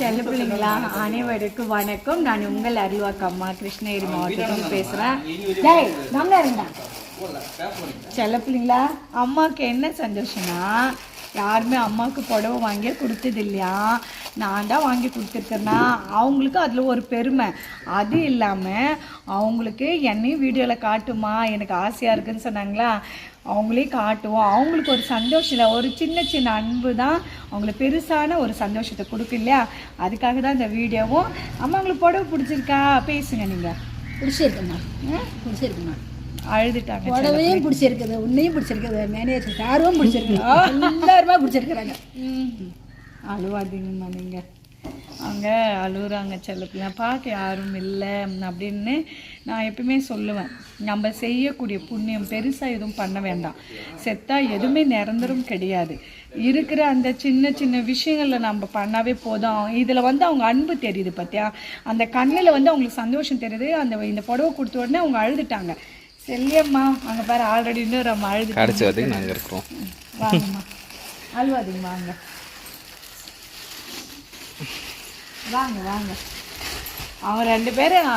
செல்ல பிள்ளைங்களா அனைவருக்கும் வணக்கம். நான் உங்கள் அருள்வாக்கு அம்மா கிருஷ்ணகிரி மாவட்டத்தில் பேசுகிறேன் செல்ல பிள்ளைங்களா அம்மாவுக்கு என்ன சந்தோஷம்னா யாருமே அம்மாவுக்கு புடவை வாங்கியே கொடுத்தது இல்லையா? நான் தான் வாங்கி கொடுத்துருக்கேன்னா அவங்களுக்கு அதில் ஒரு பெருமை. அது இல்லாமல் அவங்களுக்கு என்னையும் வீடியோவில் காட்டுமா எனக்கு ஆசையாக இருக்குன்னு சொன்னாங்களா? அவங்களே காட்டுவோம். அவங்களுக்கு ஒரு சந்தோஷம் இல்லை. ஒரு சின்ன சின்ன அன்பு தான் அவங்களுக்கு பெருசான ஒரு சந்தோஷத்தை கொடுக்கும் இல்லையா? அதுக்காக தான் இந்த வீடியோவும். அம்மா உங்களுக்கு புடவை பிடிச்சிருக்கா? பேசுங்க நீங்கள் பிடிச்சிருக்குமா பிடிச்சிருக்குமா அழுதுட்டாங்க புடவையும் பிடிச்சிருக்குது உன்னையும் பிடிச்சிருக்குது மேனேஜர் யாரும் பிடிச்சிருக்குது. எல்லாருமே பிடிச்சிருக்கிறாங்க. ம். அழுவாதீங்கம்மா நீங்கள் அவங்க அழுகுறாங்க செல்லப்பிள்ளை பார்க்க யாரும் இல்லை அப்படின்னு நான் எப்பவுமே சொல்லுவேன். நம்ம செய்யக்கூடிய புண்ணியம் பெருசாக எதுவும் பண்ண வேண்டாம். செத்தா எதுவுமே நிரந்தரம் கிடையாது. இருக்கிற அந்த சின்ன சின்ன விஷயங்களில் நம்ம பண்ணாவே போதும். இதில் வந்து அவங்க அன்பு தெரியுது பார்த்தியா அந்த கண்ணில் வந்து அவங்களுக்கு சந்தோஷம் தெரியுது. அந்த இந்த புடவை கொடுத்த உடனே அவங்க அழுதுட்டாங்க. செல்லியம்மா அங்கே பாரு ஆல்ரெடி இன்னொரு அம்மா அழுது நாங்கள் இருக்கிறோம். வாங்கம்மா. அழுவாதீங்க வாங்க. வாங்க வாங்க. அவங்க ரெண்டு பேரும்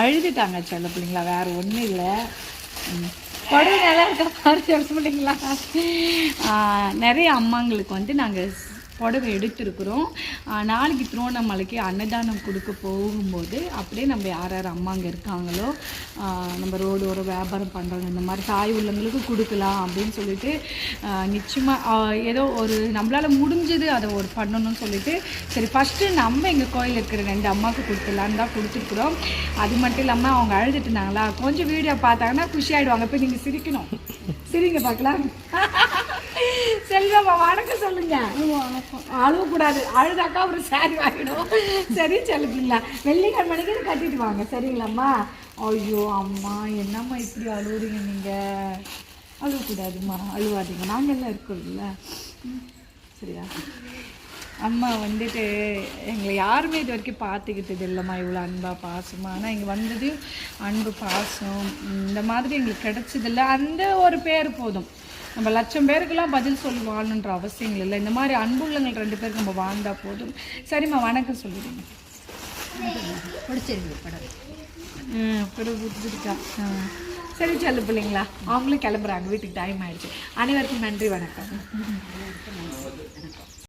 அழுதுட்டாங்க செல்ல பிள்ளைங்களா வேற ஒன்றும் இல்லை. புடவை நல்லா இருக்கா பாரு சொல்ல பிள்ளைங்களா. நிறைய அம்மாங்களுக்கு வந்து நாங்கள் புடவை எடுத்திருக்கிறோம். நாளைக்கு திருவண்ணாமலைக்கு அன்னதானம் கொடுக்க போகும்போது அப்படியே நம்ம யார் யார் அம்மா அங்கே இருக்காங்களோ நம்ம ரோடு ஒரு வியாபாரம் பண்ணுறவங்க இந்த மாதிரி தாய் உள்ளவங்களுக்கு கொடுக்கலாம் அப்படின்னு சொல்லிட்டு நிச்சயமாக ஏதோ ஒரு நம்மளால் முடிஞ்சது அதை ஒரு பண்ணணும்னு சொல்லிட்டு சரி ஃபஸ்ட்டு நம்ம எங்கள் கோயில் இருக்கிற ரெண்டு அம்மாவுக்கு கொடுத்துடலான்னு தான் கொடுத்துருக்குறோம். அது மட்டும் இல்லாமல் அவங்க அழுதுட்டு இருந்தாங்களா கொஞ்சம் வீடியோ பார்த்தாங்கன்னா குஷி ஆகிடுவாங்க இப்போ நீங்கள் சிரிக்கணும். சரிங்க பார்க்கலாம். செல்வம்மா வணக்கம் சொல்லுங்க. அழுவக்கூடாது. அழுதாக்கா ஒரு சாரி வாங்கிடும். சரி செல்லுங்களா. வெள்ளிக்கிழமைக்கு கட்டிட்டு வாங்க. சரிங்களாம்மா? ஐயோ அம்மா என்னம்மா இப்படி அழுவுறீங்க நீங்கள் அழுவக்கூடாதும்மா. அழுவாதீங்க. நாங்கள் எல்லாம் இருக்கிறோம்ல சரியா? அம்மா வந்துட்டு எங்களை யாருமே இது வரைக்கும் பார்த்துக்கிட்டது இல்லைம்மா. இவ்வளோ அன்பாக பாசமாக ஆனால் இங்கே வந்தது அன்பு பாசம். இந்த மாதிரி எங்களுக்கு கிடைச்சதில்ல. அந்த ஒரு பேர் போதும். நம்ம லட்சம் பேருக்கெல்லாம் பதில் சொல்லி வாழணுன்ற அவசியம் இல்லை இந்த மாதிரி அன்புள்ளங்கள் ரெண்டு பேருக்கு நம்ம வாழ்ந்தா போதும். சரிம்மா வணக்கம் சொல்லிடுங்க பிடிச்சிருக்கு படம். ம் சரி செல்லு பிள்ளைங்களா. அவங்களும் கிளம்புறாங்க. வீட்டுக்கு டைம் ஆயிடுச்சு. அனைவருக்கும் நன்றி வணக்கம்.